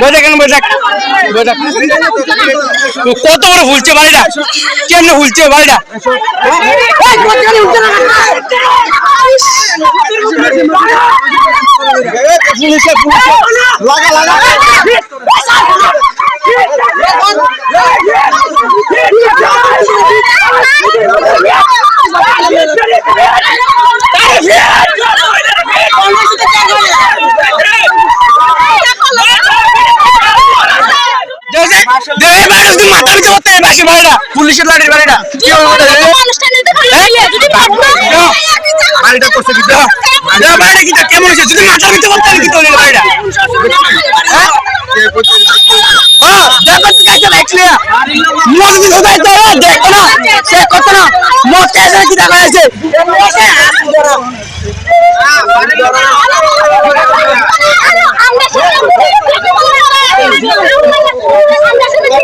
বোঝা কেন বোঝা বোঝা কত বড় ফুলছে বাড়িটা? কেমনে ফুলছে বাড়িটা? মাথা পিছু করতে বাকি বাড়িটা পুলিশের লাঠির বাড়িটা কি হবে বাড়িটা করছে কি বাড়িটা কি কেমন হয়েছে যদি মাথা পিছু করতে কি তোলে বাড়িটা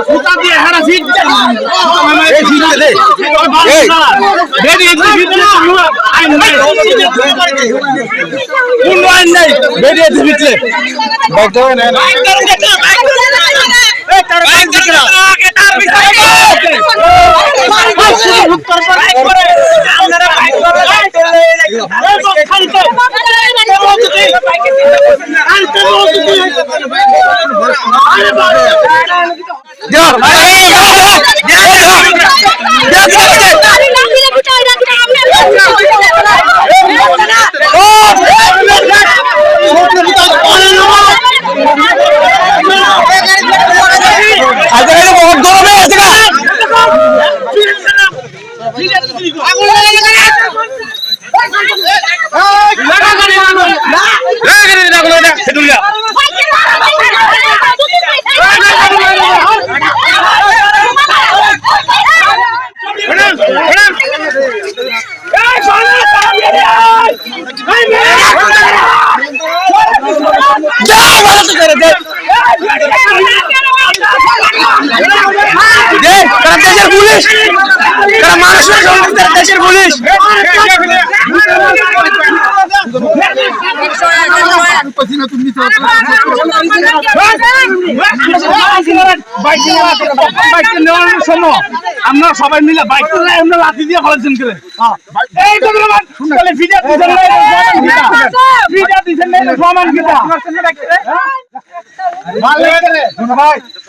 তুই কাছে দেখলে মদ কি কোথায় তো দেখো না। দেশের পুলিশ আমরা সবাই মিলে বাইক আমরা লাঠি দিয়ে ফেলেছেন গেলে এই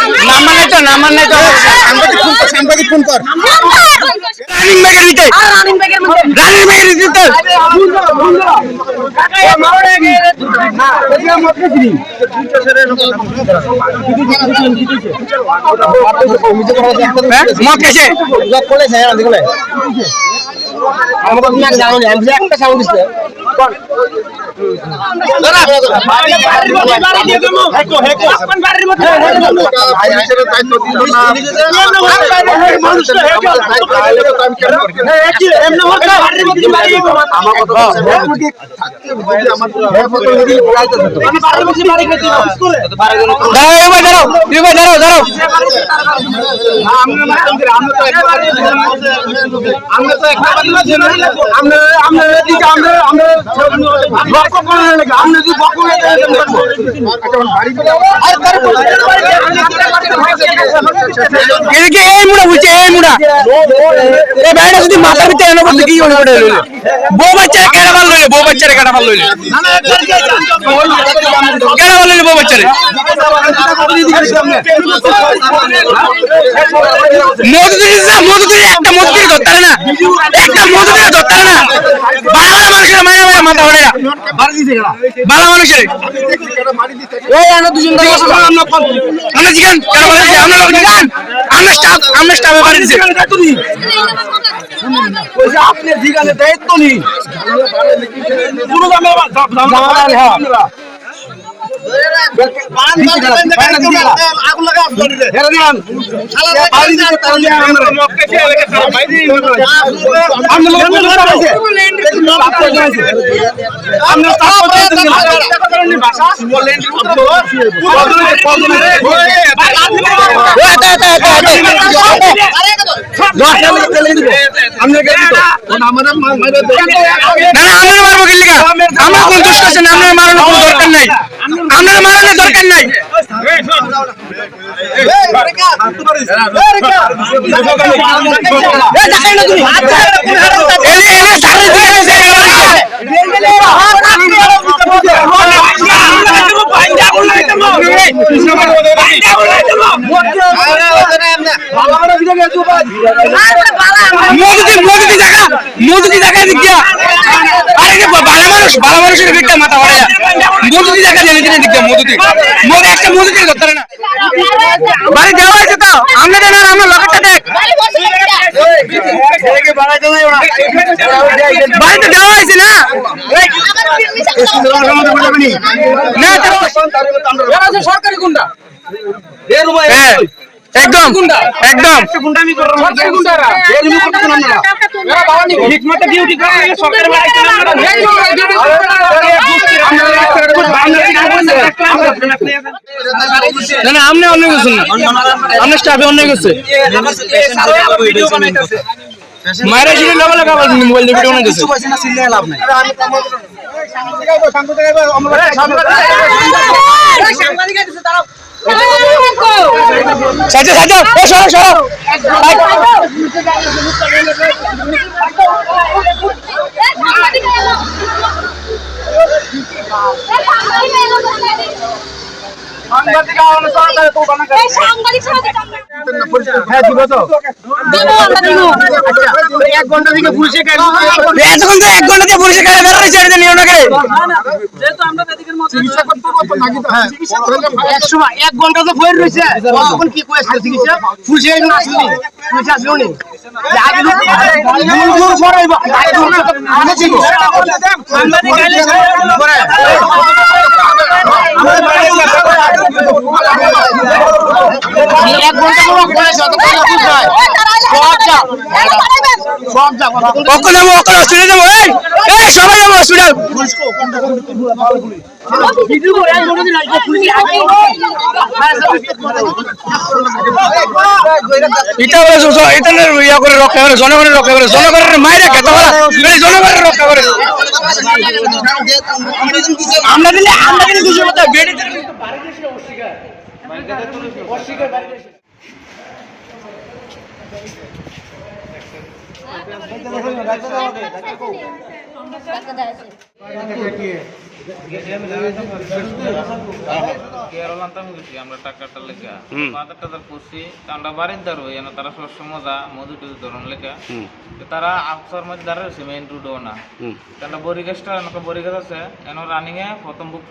না, না। মোদি করতে তো তো না না না না। নাম্বার নাই তো নাম্বার নাই তো সাংবাদিক ফোন কর রানিং ব্যাগের নিতে রানিং ব্যাগের নিতে হ্যাঁ? মদ খেয়েছে দাঁড়াও এবার দাঁড়াও এবার দাঁড়াও দাঁড়াও আমরা তো একটা আমরা বক করে লাগে আপনি যদি বক করে দেন করব এদিকে এই মুড়া বুঝছে এই মুড়া। এই বাইরে যদি মাথার ভিতরে এনে করতে কি করে করে লইলে বউ বাচ্চারে কেডা ভালো লইলে বউ বাচ্চারে কেডা ভালো লইলে। কেডা ভালো লইলে বউ বাচ্চারে? মধু দিছে মধু দিয়ে একটা মধু দিয়ে ধরতে না। একটা মধু দিয়ে ধরতে না। বালা মানুষের মায়া মায়া মাথা ওড়ে বালা মানুষের ওই আনো দুজন আমরা। আমরা জিগান আমরা জিগান আমরা স্টাফ আমরা স্টাফে বাড়ি দিছে আপনি জিগানে দায়িত্ব নেই পুরো দামে আমরা আপনি লোক বলে আছে আমরা স্টাফ করতে না না আমরা মারবো কি লিগা? আমরা কোন দোষ করছেন আমরা মারানোর কোনো দরকার নাই। আমরা মারানোর দরকার নাই। মোদী মোদী মোদী দিক দিয়া আরে ভালো মানুষ ভালো মানুষের দিকটা মাথা মোদী জেনে দিক দিয়া মোদী মোদী একটা মোদী দিয়ে ধরতে না। বাড়ি দেওয়া হয়েছে তো আমরা দেন আমরা লকেটটা দেখ। বাড়িতে দেওয়া হয়েছে না? না সরকারি গুন্ডা একদম একদম না না না আপনি অন্য কিছু না আপনার স্টাফে অন্য কিছু মায়েরা সেটা মোবাইল দিয়ে ভিডিও বানাইতেছে সরো হ্যাঁ দিব তো দেবো আমরা দেবো এক ঘণ্টা থেকে পুলিশে এতক্ষণ তো এক ঘণ্টা করে তো হ্যাঁ এক ঘণ্টা তো বই রয়েছে তখন কি করেছিল চিকিৎসা পুলিশে আসলো নি আগে করে এক ঘণ্টা পুরো করেছে অত কথা বুঝায় সব যা কথা বলতে ওকে যাব ওকে হসপিটালে যাব না করে করে জনগণের রক্ষা করে, জনগণের মায়েরা খেতে পারা। করে আমরা দিলে আমরা দিলে দুশো কথা বেড়ে অস্বীকার। আনতাম গেছি বাড়ির তারা লেখা তারা আফসার মধ্যে এনেকে বরিগাছ আছে এন রানিং এ প্রথম বুক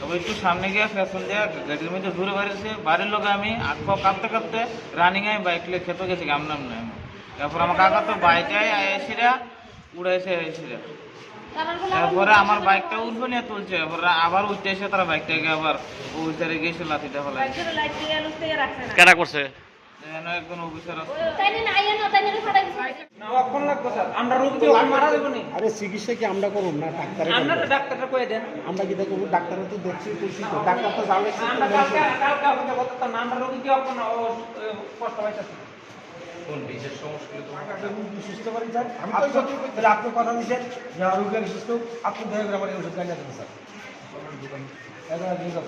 তবে একটু সামনে গিয়ে গাড়ির মধ্যে ঘুরে বাড়িছে বাড়ির লোক আমি আখ কাঁপতে কাঁপতে রানিং এ বাইক লিয়ে খেতে গেছি গামনা তারপর আমার কাকা তো বাইকে এসিরা উড়াইছে এসিরা তারপরে আমার বাইকটা উঠবে নিয়ে তুলছে। এবার আবার উঠতে এসে তারা বাইকটাকে আবার ওই সাইডে গেছে লাঠিটা ফেলা কেনা করছে? যেন একজন অফিসার আছে। আরে চিকিৎসা কি আমরা করুন না? ডাক্তারে আমরা কি দেখব? ডাক্তারে তো দেখছি করছি তো। ডাক্তার তো জানলে সুস্থ করি স্যার। তো তাহলে আপনি কথা দিচ্ছেন যে আমি সুস্থ আপনি দয়া করে আমার এই ওষুধ গাড়ি দেবেন স্যার। এবার নিয়ে যাব।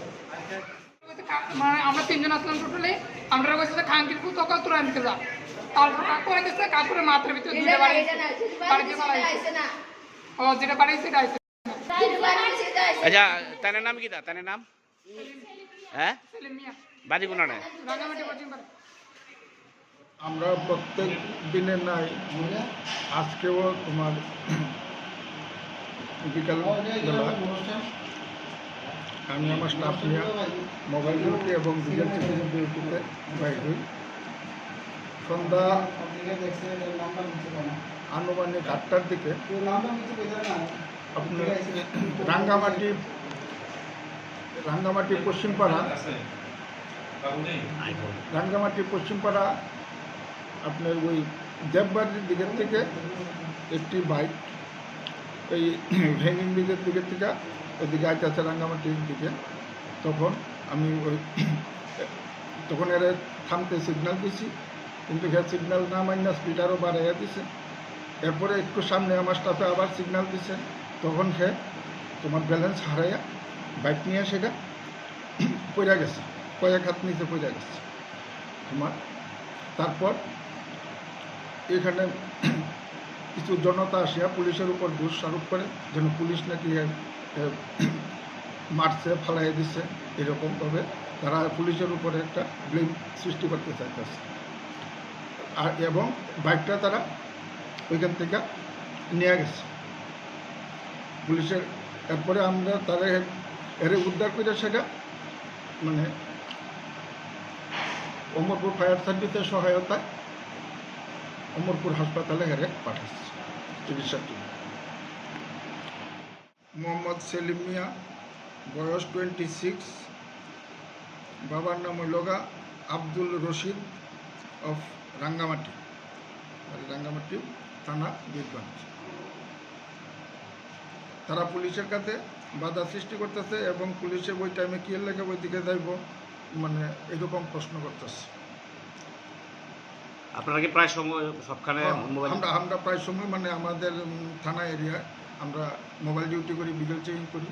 মানে আমরা তিনজন আসলাম টোটালি। আমরা বলছি খাঙ্কির পুত তোকে তোরা আনতে যা। তারপর কাকুরে মাথার ভিতরে দুইটা বাড়ি বাড়িতে বাড়াইছে ও যেটা বাড়াইছে সেটা আইছে। আচ্ছা তার নাম কি দা তার নাম? হ্যাঁ? বাড়ি কোনা রাঙামাটি কোচিং আমরা প্রত্যেক দিনে নাই আজকেও তোমার বিকাল আমি আমার স্টাফ নিয়ে মোবাইল ডিউটি এবং ডিউটিতে বাইর হই। সন্ধ্যা আনুমানিক আটটার দিকে আপনার রাঙ্গামাটি রাঙ্গামাটি পশ্চিমপাড়া রাঙ্গামাটি পশ্চিমপাড়া আপনার ওই দেববাড়ির দিকের থেকে একটি বাইক, এই ভ্যাঙ্গিং ব্রিজের দিকের থেকে ওইদিকে আইতেছে রাঙ্গামাটির দিকে। তখন আমি ওই তখন এর থামতে সিগন্যাল দিছি কিন্তু হ্যাঁ সিগন্যাল না মাইনা স্পিড আরও বাড়াইয়া দিছে। এরপরে একটু সামনে আমার স্টাফে আবার সিগন্যাল দিছে। তখন সে তোমার ব্যালেন্স হারাইয়া বাইক নিয়ে সেটা পড়ে গেছে, কয়েক হাত নিচে পড়ে গেছে। তোমার, তারপর এখানে কিছু জনতা আসিয়া পুলিশের উপর দোষ আরোপ করে, যেন পুলিশ নাকি মারছে ফালাই দিচ্ছে এরকমভাবে তারা পুলিশের উপরে একটা ব্লেম সৃষ্টি করতে চাইতেছে। আর এবং বাইকটা তারা ওইখান থেকে নিয়ে গেছে। পুলিশের, এরপরে আমরা তারা এর উদ্ধার করে সেটা মানে অমরপুর ফায়ার সার্ভিসের সহায়তায় অমরপুর হাসপাতালে হেরে পাঠাচ্ছে। চিকিৎসার জন্য মোহাম্মদ সেলিম মিয়া, বয়স টোয়েন্টি সিক্স বাবার নাম হইলগা আব্দুল রশিদ অফ রাঙ্গামাটি। রাঙ্গামাটি, থানা বীরগঞ্জ। তারা পুলিশের কাছে বাধা সৃষ্টি করতেছে এবং পুলিশে ওই টাইমে কি লেগে ওই দিকে যাইব? মানে এরকম প্রশ্ন করতেছে। আপনারা কি প্রায় সময় সবখানে মোবাইল আমরা আমরা প্রায় সময় মানে আমাদের থানা এরিয়ায় আমরা মোবাইল ডিউটি করি ভিডিও চেকিং করি।